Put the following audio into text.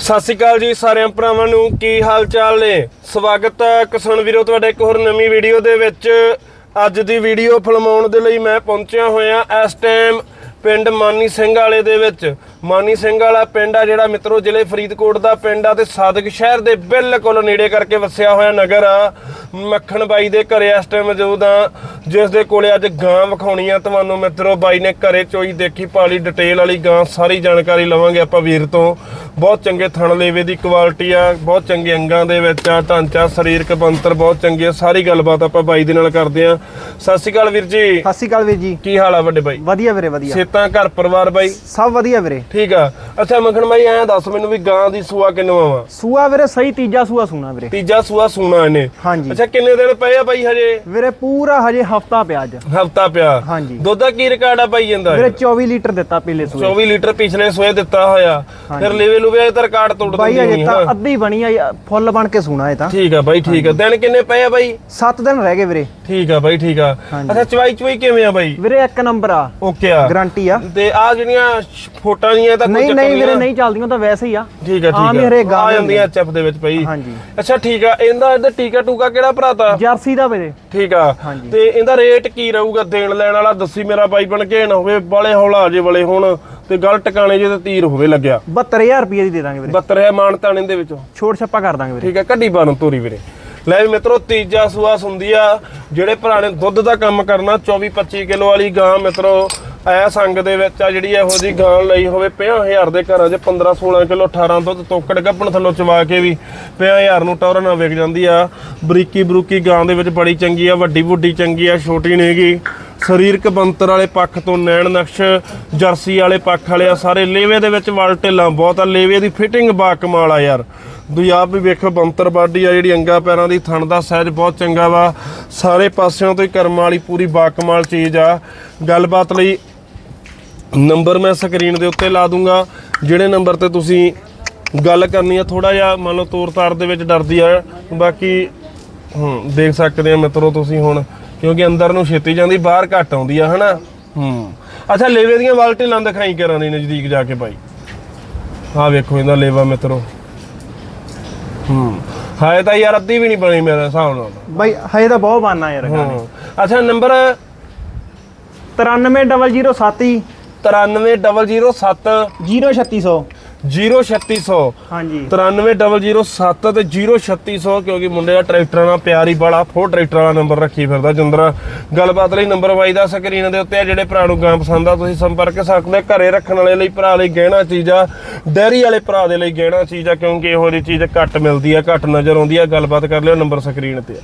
ਸਤਿ ਸ਼੍ਰੀ ਅਕਾਲ ਜੀ ਸਾਰਿਆਂ ਭਰਾਵਾਂ ਨੂੰ, ਕੀ ਹਾਲ ਚਾਲ ਨੇ? ਸਵਾਗਤ ਹੈ ਕਿਸਾਨ ਵੀਰੋ, ਤੁਹਾਡੇ ਇੱਕ ਹੋਰ ਨਵੀਂ ਵੀਡੀਓ ਦੇ ਵਿੱਚ। ਅੱਜ ਦੀ ਵੀਡੀਓ ਫਿਲਮਾਉਣ ਦੇ ਲਈ ਮੈਂ ਪਹੁੰਚਿਆ ਹੋਇਆ, ਇਸ ਟਾਈਮ ਪਿੰਡ ਮਾਨੀ ਸਿੰਘ ਵਾਲੇ ਦੇ ਵਿੱਚ। ਮਾਨੀ ਸਿੰਘ ਵਾਲਾ ਪਿੰਡ ਆ ਜਿਹੜਾ ਮਿੱਤਰੋ ਜ਼ਿਲ੍ਹੇ ਫਰੀਦਕੋਟ ਦਾ ਪਿੰਡ ਆ ਤੇ ਸਾਦਕ ਸ਼ਹਿਰ ਦੇ ਬਿਲਕੁਲ ਨੇੜੇ ਕਰਕੇ ਵਸਿਆ ਹੋਇਆ ਨਗਰ ਆ। ਮੱਖਣ ਬਾਈ ਦੇ ਘਰੇ ਇਸ ਟਾਈਮ ਮੌਜੂਦ ਆ ਜਿਸ ਦੇ ਕੋਲੇ ਅੱਜ ਗਾਂ ਵਿਖਾਉਣੀ ਆ ਤੁਹਾਨੂੰ ਮਿੱਤਰੋ। ਬਾਈ ਨੇ ਘਰੇ ਚੋਈ ਦੇਖੀ ਪਾਲੀ ਡਿਟੇਲ ਵਾਲੀ ਗਾਂ ਸਾਰੀ ਜਾਣਕਾਰੀ ਲਵਾਂਗੇ ਆਪਾਂ ਵੀਰ ਤੋਂ। ਬਹੁਤ ਚੰਗੇ ਥਣ ਲੇਵੇ ਦੀ ਕੁਆਲਿਟੀ ਆ ਬਹੁਤ ਚੰਗੇ ਅੰਗਾਂ ਦੇ ਵਿੱਚ ਆ ਢਾਂਚਾ ਸਰੀਰਕ ਬੰਤਰ ਬਹੁਤ ਚੰਗੇ ਆ। ਸਾਰੀ ਗੱਲਬਾਤ ਆਪਾਂ ਬਾਈ ਦੇ ਨਾਲ ਕਰਦੇ ਆ। ਸਤਿ ਸ਼੍ਰੀ ਅਕਾਲ ਵੀਰ ਜੀ। ਸਤਿ ਸ਼੍ਰੀ ਅਕਾਲ ਵੀਰ ਜੀ। ਕੀ ਹਾਲ ਆ ਵੱਡੇ ਬਾਈ? ਵਧੀਆ ਵੀਰੇ ਵਧੀਆ। ਸੇਤਾਂ ਘਰ ਪਰਿਵਾਰ ਬਾਈ? ਸਭ ਵਧੀਆ ਵੀਰੇ। ਠੀਕ ਆ। ਅੱਛਾ ਮੱਖਣ ਬਾਈ ਐਂ ਦੱਸ ਮੈਨੂੰ ਵੀ ਗਾਂ ਦੀ ਸੂਆ ਕਿੰਨਵਾ ਵਾ ਸੂਆ ਵੀਰੇ ਸਹੀ ਤੀਜਾ ਸੂਆ ਸੁਣਾ ਵੀਰੇ। ਤੀਜਾ ਸੂਆ ਸੂਣਾ ਇਹਨੇ। ਹਾਂਜੀ। ਅੱਛਾ ਕਿੰਨੇ ਦਿਨ ਪਏ ਆ ਬਾਈ ਹਜੇ? ਵੀਰੇ ਪੂਰਾ ਹਜੇ ਹਫਤਾ ਪਿਆ ਅੱਜ। ਹਫਤਾ ਪਿਆ। ਹਾਂਜੀ। ਦੁੱਧ ਦਾ ਕੀ ਰਿਕਾਰਡ ਆ ਬਾਈ ਜਾਂਦਾ ਵੀਰੇ 24 ਲੀਟਰ ਦਿੱਤਾ ਪੀਲੇ ਸੂਏ। 24 ਲੀਟਰ ਪਿਛਲੇ ਸੋਏ ਦਿੱਤਾ ਹੋਇਆ। ਫਿਰ ਲੇਵੇ ਲੂਵੇ ਇਹ ਤਾਂ ਰਿਕਾਰਡ ਤੋੜ ਬਾਈ ਦਿੰਦੀ ਅਜੇ ਨਹੀਂ ਤਾਂ ਅੱਧੀ ਬਣੀ ਆ ਫੁੱਲ ਬਣ ਕੇ ਸੁਣਾ ਇਹ ਤਾਂ। ਠੀਕ ਆ ਬਾਈ ਠੀਕ ਆ। ਦਿਨ ਕਿੰਨੇ ਪਏ ਆ ਬਾਈ? 7 ਦਿਨ ਰਹਿ ਗਏ ਵੀਰੇ। ਠੀਕ ਆ ਬਾਈ ਠੀਕ ਆ। ਹਾਂਜੀ। ਅੱਛਾ ਚਵਾਈ ਚਵਾਈ ਕਿਵੇਂ ਆ ਬਾਈ? ਵੀਰੇ ਇੱਕ ਨੰਬਰ ਆ। ਓਕੇ ਆ। ਗਾਰੰਟੀ ਆ। ਤੇ ਆ ਜਿਹੜੀਆਂ ਫੋਟਾਂ ਦੀਆਂ ਤਾਂ ਕੋਈ ਨਹੀਂ ਚੱਕਰ ਨਹੀਂ ਵੀਰੇ। ਨਹੀਂ ਚੱਲਦੀਆਂ ਤਾਂ ਵੈਸੇ ਹੀ ਆ। ਠੀਕ ਆ ਆਮ ਠੀਕ ਹੀ ਆ। ਹਰੇਕ ਗਾਂ ਆ ਜਾਂਦੀਆਂ ਚੱਪ ਦੇ ਵਿੱਚ ਪਈ। ਹਾਂਜੀ। ਅੱਛਾ ਠੀਕ ਆ। ਇਹਦਾ ਇਹਦਾ ਟੀਕਾ ਟੂਕਾ ਕਿਹੜਾ ਭਰਾਤਾ? ਜਰਸੀ ਦਾ ਵੀਰੇ। ਠੀਕ ਆ। ਹਾਂਜੀ। ਤੇ ਇਹਦਾ ਰੇਟ ਕੀ ਰਹੂਗਾ? ਦੇਣ ਲੈਣ ਵਾਲਾ ਦੱਸੀ ਮੇਰਾ ਬਾਈ ਬਣ ਕੇ ਨਾ ਹੋਵੇ ਬਾਲੇ ਹੌਲਾ ਜੇ ਬਲੇ ਹੁਣ ਤੇ ਗਲ ਟਿਕਾਣੇ ਜੇ ਤੇ ਤੀਰ ਹੋਵੇ ਲੱਗਿਆ। 72000 ਰੁਪਏ ਦੀ ਦੇ ਦਾਂਗੇ ਵੀਰੇ। 72 ਹੈ ਮਾਨਤਾਣੇ ਦੇ ਵਿੱਚੋਂ। ਛੋਟ ਛੱਪਾ ਕਰ ਦਾਂਗੇ ਵੀਰੇ। ਠੀਕ ਹੈ ਕੱਢੀ ਬਾਨੂੰ ਤੋਰੀ ਵੀਰੇ। ਲੈ ਵੀ ਮਿੱਤਰੋ ਤੀਜਾ ਸੂਆ ਹੁੰਦੀ ਆ ਜਿਹੜੇ ਭਰਾ ਨੇ ਦੁੱਧ ਦਾ ਕੰਮ ਕਰਨਾ 24 25 ਕਿਲੋ ਵਾਲੀ ਗਾਂ ਮਿੱਤਰੋ ਐ ਸੰਗ ਦੇ ਵਿੱਚ ਆ ਜਿਹੜੀ ਇਹੋ ਜੀ ਗਾਂ ਲਈ ਹੋਵੇ 50000 ਦੇ ਘਰਾਂ 'ਚ 15 16 ਕਿਲੋ 18 ਦੁੱਧ ਤੋਕੜ ਗੱਪਣ ਥੱਲੋਂ ਚਵਾ ਕੇ ਵੀ 50000 ਨੂੰ ਟੌਰ ਨਾਲ ਵਿਕ ਜਾਂਦੀ ਆ। ਬਰੀਕੀ ਬਰੂਕੀ ਗਾਂ ਦੇ ਵਿੱਚ ਬੜੀ ਚੰਗੀ ਆ, ਵੱਡੀ ਬੁੱਢੀ ਚੰਗੀ ਆ, ਛੋਟੀ ਨਹੀਂਗੀ ਸਰੀਰਕ ਬੰਤਰ ਵਾਲੇ ਪੱਖ ਤੋਂ ਨੈਣ ਨਕਸ਼, ਜਰਸੀ ਵਾਲੇ ਪੱਖ ਵਾਲੇ ਆ ਸਾਰੇ ਲੇਵੇ ਦੇ ਵਿੱਚ ਵਲ ਢਿੱਲਾਂ ਬਹੁਤ ਆ, ਲੇਵੇ ਦੀ ਫਿਟਿੰਗ ਬਾ ਕਮਾਲ ਆ ਯਾਰ। ਤੁਸੀਂ ਆਪ ਵੀ ਵੇਖੋ ਬੰਤਰ ਬਾਡੀ ਆ, ਜਿਹੜੀ ਅੰਗਾ ਪੈਰਾਂ ਦੀ ਥਣ ਦਾ ਸਾਈਜ਼ ਬਹੁਤ ਚੰਗਾ ਵਾ। ਸਾਰੇ ਪਾਸਿਆਂ ਤੋਂ ਹੀ ਕਰਮ ਵਾਲੀ ਪੂਰੀ ਬਾ ਕਮਾਲ ਚੀਜ਼ ਆ। ਗੱਲਬਾਤ ਲਈ ਨੰਬਰ ਮੈਂ ਸਕਰੀਨ ਦੇ ਉੱਤੇ ਲਾ ਦੂੰਗਾ। ਜਿਹੜੇ ਨੰਬਰ ਤੇ ਤੁਸੀਂ ਗੱਲ ਕਰਨੀ ਆ ਥੋੜਾ ਜਿਹਾ ਮੰਨ ਲਓ ਤੋਰ ਤਾਰ ਦੇ ਵਿੱਚ ਡਰਦੀ ਆ। ਬਾਕੀ ਹੂੰ ਦੇਖ ਸਕਦੇ ਆ ਮਿੱਤਰੋ ਤੁਸੀਂ ਹੁਣ ਕਿਉਂਕਿ ਅੰਦਰ ਨੂੰ ਛੇਤੀ ਜਾਂਦੀ ਬਾਹਰ ਘੱਟ ਆਉਂਦੀ ਆ ਹਨਾ? ਹੂੰ। ਅੱਛਾ ਲੇਵੇ ਦੀਆਂ ਵਾਲਟੀਆਂ ਦਿਖਾਈ ਕਰਾਂ ਦੀ ਨਜ਼ਦੀਕ ਜਾ ਕੇ ਭਾਈ ਆਹ ਵੇਖੋ ਇਹਦਾ ਲੇਵਾ ਮਿੱਤਰੋ। ਹੂੰ। ਹਾਏ ਤਾਂ ਯਾਰ ਅੱਧੀ ਵੀ ਨਹੀਂ ਬਣੀ ਮੇਰੇ ਹਿਸਾਬ ਨਾਲ। ਬਾਈ ਹਜੇ ਤਾਂ ਬਹੁਤ ਬਾਨਾ ਯਾਰ ਅੱਛਾ ਨੰਬਰ? 93007 93007 03600 03600 ਹਾਂਜੀ। 93007 ਤੇ 03600 ਕਿਉਂਕਿ ਮੁੰਡੇ ਦਾ ਟਰੈਕਟਰਾਂ ਨਾਲ ਪਿਆਰ ਹੀ ਬੜਾ ਫੋਰ ਟਰੈਕਟਰ ਵਾਲਾ ਨੰਬਰ ਰੱਖੀ ਫਿਰਦਾ ਚੰਦਰਾ ਗੱਲਬਾਤ ਲਈ ਨੰਬਰ ਵਾਈ ਦਾ ਸਕਰੀਨ ਦੇ ਉੱਤੇ ਆ ਜਿਹੜੇ ਭਰਾ ਨੂੰ ਗਾਂ ਪਸੰਦ ਆ ਤੁਸੀਂ ਸੰਪਰਕ ਕਰ ਸਕਦੇ। ਘਰੇ ਰੱਖਣ ਵਾਲੇ ਲਈ ਭਰਾ ਲਈ ਗਹਿਣਾ ਚੀਜ਼ ਆ ਡੈਰੀ ਵਾਲੇ ਭਰਾ ਦੇ ਲਈ ਗਹਿਣਾ ਚੀਜ਼ ਆ ਕਿਉਂਕਿ ਇਹੋ ਜਿਹੀ ਚੀਜ਼ ਘੱਟ ਮਿਲਦੀ ਆ ਘੱਟ ਨਜ਼ਰ ਆਉਂਦੀ ਆ। ਗੱਲਬਾਤ ਕਰ ਲਿਓ ਨੰਬਰ ਸਕਰੀਨ ਤੇ। ਆ